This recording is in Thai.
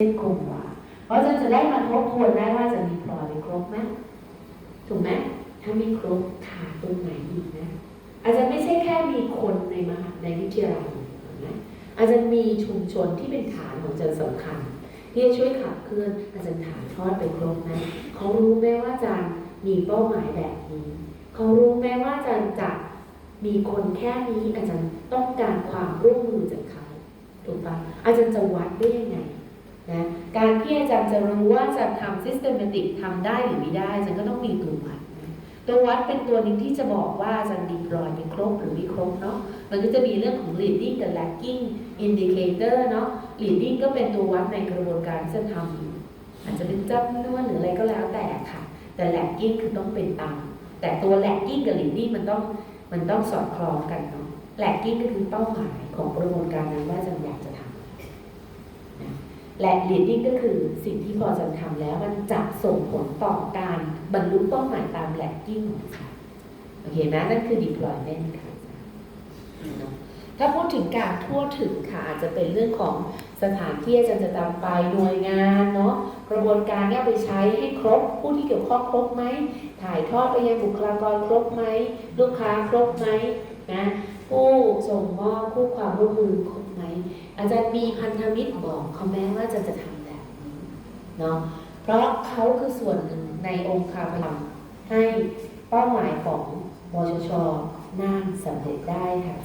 เส้นคงวาเพราะฉะนันจะได้มาทบทวนได้ว่าจะมีพลอยครบไหมถูกไหมถ้ามีครบขาดตรงไหนอีกนะ อาจจะไม่ใช่แค่มีคนในมหาในวิทยาลัยถูกไหมอาจจะมีชุมชนที่เป็นฐานของอาจารย์สำคัญ ที่จะช่วยขับเคลื่อนอาจารย์ถ่ายทอดไปครบนะเขารู้ไหมว่าอาจารย์มีเป้าหมายแบบนี้ เขารู้ไหมว่าอาจารย์จะมีคนแค่นี้อาจารย์ต้องการความร่วมมือจากเขาถูกปะอาจารย์จะวัดได้ยังไง นะการที่อาจารย์จะรู้ว่าจะทำ systematic ทำได้หรือไม่ได้อาจารย์ก็ต้องมีตัววัดตัววัดเป็นตัวหนึ่งที่จะบอกว่าอาจารย์ดีปลอยเป็นครบหรือไม่ครบเนาะมันก็จะมีเรื่องของ leading กับ lagging indicator เนาะ leading ก็เป็นตัววัดในกระบวนการที่จะทำอาจจะเป็นจำนวนหรืออะไรก็แล้วแต่ค่ะ แต่ lagging คือต้องเป็นตามแต่ตัว lagging กับ leading มันต้องมันต้องสอดคล้องกันเนาะ lagging ก็คือเป้าหมายของกระบวนการนั้นว่าจะอยากจะทำนะ และ leading ก็คือสิ่งที่พอจะทำแล้วมันจะส่งผลต่อการบรรลุเป้าหมายตาม lagging ของอาจารย์โอเคนะนั่นคือ deployment ค่ะถ้าพูดถึงการทั่วถึงค่ะอาจจะเป็นเรื่องของสถานที่อาจารย์จะตามไปหน่วยงานเนาะกระบวนการเนี่ยไปใช้ให้ครบผู้ที่เกี่ยวข้องครบไหมถ่ายทอดไปยังบุคลากรครบไหมลูกค้าครบไหม นะผู้ส่งมอบผู้ความร่วมมือครบไหม อาจารย์มีพันธมิตรบอกเขาแม้ว่าจะจะทำแบบนี้เนาะเพราะเขาคือส่วนหนึ่งในองค์คาพลังให้เป้าหมายของบชชน่าสำเร็จได้ค่ะ